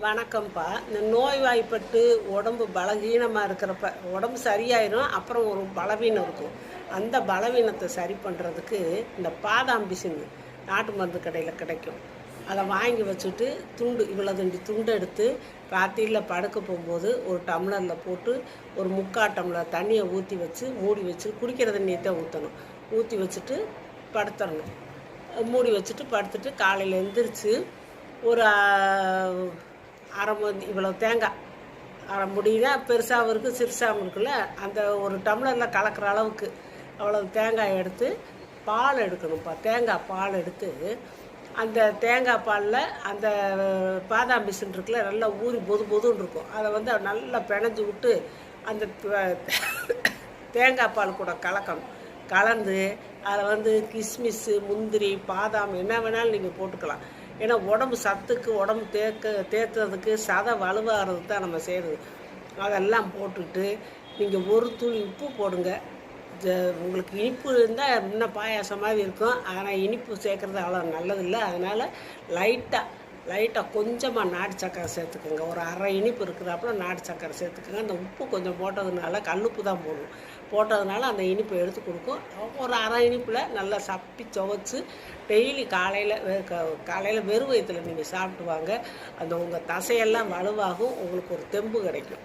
வணக்கம்ப்பா. இந்த நோய்வாய்ப்பட்டு உடம்பு பலகீனமாக இருக்கிறப்ப உடம்பு சரியாயிரும் அப்புறம் ஒரு பலவீனம் இருக்கும். அந்த பலவீனத்தை சரி பண்ணுறதுக்கு இந்த பாதாம்பிசின் நாட்டு மருந்து கடையில் கிடைக்கும். அதை வாங்கி வச்சுட்டு துண்டு இவ்வளோ துண்டு துண்டு எடுத்து ராத்திரியில் படுக்க போகும்போது ஒரு டம்ளரில் போட்டு ஒரு முக்கால் டம்ளர் தண்ணியை ஊற்றி வச்சு மூடி வச்சு குடிக்கிற தண்ணியை தான் ஊற்றணும் ஊற்றி வச்சுட்டு படுத்துடணும் மூடி வச்சுட்டு படுத்துட்டு காலையில் எழுந்திரிச்சு ஒரு அரை மணி இவ்வளோ தேங்காய். அரை முடினா பெருசாகவும் இருக்குது சிறுசாகவும் இருக்குல்ல? அந்த ஒரு டம்ளரில் கலக்கிற அளவுக்கு அவ்வளோ தேங்காய் எடுத்து பால் எடுக்கணும்ப்பா. தேங்காய் பால் எடுத்து அந்த தேங்காய் பாலில் அந்த பாதாம் மிஷின் இருக்குல்ல நல்லா ஊறி பொது பொதுன்னு இருக்கும். அதை வந்து நல்லா பிணைஞ்சு விட்டு அந்த தேங்காய் பால் கூட கலக்கணும். கலந்து அதில் வந்து கிஸ்மிஸ்ஸு முந்திரி பாதாம் என்ன வேணாலும் நீங்கள் போட்டுக்கலாம். ஏன்னா உடம்பு சத்துக்கு உடம்பு தேக்க தேத்துறதுக்கு சதை வலுவாகிறது தான் நம்ம செய்கிறது அதெல்லாம் போட்டுட்டு நீங்கள் ஒரு துளி உப்பு போடுங்க. உங்களுக்கு இனிப்பு இருந்தால் இன்னும் பாயாசம் மாதிரி இருக்கும். ஆனால் இனிப்பு சேர்க்குறது அவ்வளோ நல்லதில்லை. அதனால் லைட்டாக லைட்டாக கொஞ்சமாக நாட்டு சக்கரை சேர்த்துக்கோங்க. ஒரு அரை இனிப்பு இருக்கிறாப்புல நாட்டு சக்கரை சேர்த்துக்கோங்க. அந்த உப்பு கொஞ்சம் போட்டதுனால கல்லுப்பு தான் போடணும் போட்டதுனால அந்த இனிப்பை எடுத்து கொடுக்கும். ஒரு அரை இனிப்பில் நல்லா சப்பி சுவச்சு டெய்லி காலையில் காலையில் வெறும் வயிற்றுல நீங்கள் சாப்பிட்டு வாங்க. அந்த உங்கள் தசையெல்லாம் வலுவாகும். உங்களுக்கு ஒரு தெம்பு கிடைக்கும்.